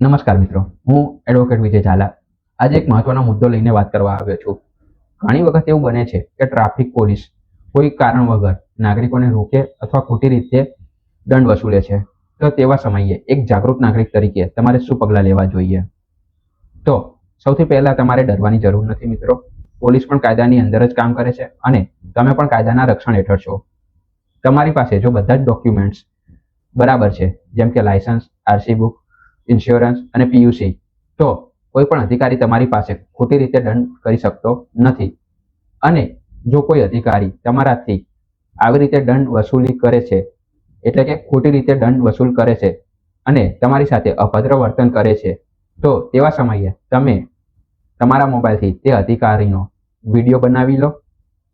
નમસ્કાર મિત્રો, હું એડવોકેટ વિજય ઝાલા. આજે એક મહત્વનો મુદ્દો લઈને વાત કરવા આવ્યો છું. ઘણી વખત એવું બને છે કે ટ્રાફિક પોલીસ કોઈ કારણ વગર નાગરિકોને રોકે અથવા ખોટી રીતે દંડ વસૂલે છે. તો તેવા સમયે એક જાગૃત નાગરિક તરીકે તમારે શું પગલાં લેવા જોઈએ? તો સૌથી પહેલાં તમારે ડરવાની જરૂર નથી મિત્રો. પોલીસ પણ કાયદાની અંદર જ કામ કરે છે અને તમે પણ કાયદાના રક્ષણ હેઠળ છો. તમારી પાસે જો બધા જ ડોક્યુમેન્ટ્સ બરાબર છે, જેમ કે લાયસન્સ આરસી બુક ઇન્સ્યોરન્સ અને પીયુસી તો કોઈ પણ અધિકારી તમારી પાસે ખોટી રીતે દંડ કરી શકતો નથી. અને જો કોઈ અધિકારી તમારાથી આવી રીતે દંડ વસૂલી કરે છે, એટલે કે ખોટી રીતે દંડ વસૂલ કરે છે અને તમારી સાથે અભદ્ર વર્તન કરે છે, તો તેવા સમયે તમે તમારા મોબાઈલથી તે અધિકારીનો વીડિયો બનાવી લો,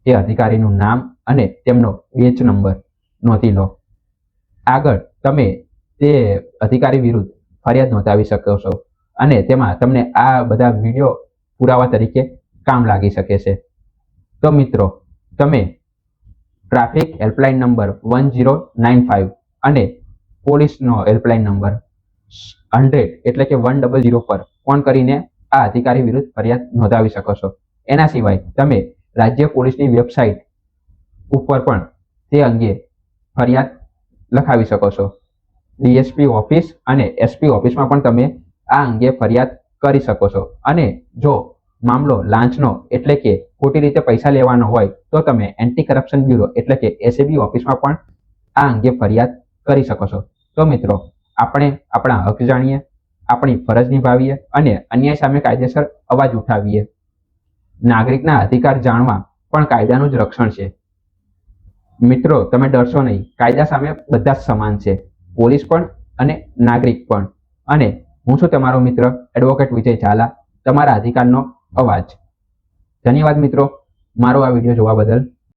તે અધિકારીનું નામ અને તેમનો બેચ નંબર નોંધી લો. આગળ તમે તે અધિકારી વિરુદ્ધ ફરિયાદ નોંધાવી શકો છો. અને તેમાં તમને આ બધા વીડિયો પુરાવા તરીકે કામ લાગી શકે છે. તો મિત્રો, તમે traffic helpline number one zero nine five અને પોલીસનો હેલ્પલાઇન નંબર હંડ્રેડ એટલે કે વન ડબલ જીરો પર ફોન કરીને આ અધિકારી વિરુદ્ધ ફરિયાદ નોંધાવી શકો છો. એના સિવાય તમે રાજ્ય પોલીસની વેબસાઇટ ઉપર પણ તે અંગે ફરિયાદ લખાવી શકો છો. ડીએસપી ઓફિસ અને એસપી ઓફિસમાં પણ તમે આ અંગે ફરિયાદ કરી શકો છો. અને જો મામલો લાંચનો એટલે કે ખોટી રીતે પૈસા લેવાનો હોય, તો તમે એન્ટી કરપ્શન બ્યુરો એટલે કે એસએબી ઓફિસમાં પણ આ અંગે ફરિયાદ કરી શકો છો. તો મિત્રો, આપણે આપણા હક જાણીએ, આપણી ફરજ નિભાવીએ અને અન્યાય સામે કાયદેસર અવાજ ઉઠાવીએ. નાગરિકના અધિકાર જાણવા પણ કાયદાનું જ રક્ષણ છે. મિત્રો, તમે ડરશો નહીં. કાયદા સામે બધા જ સમાન છે. પોલીસ પણ અને નાગરિક પણ. અને હું છું તમારો મિત્ર એડવોકેટ વિજય ઝાલા. તમારા અધિકારનો અવાજ. ધન્યવાદ મિત્રો. મારો આ વીડિયો જોવા બદલ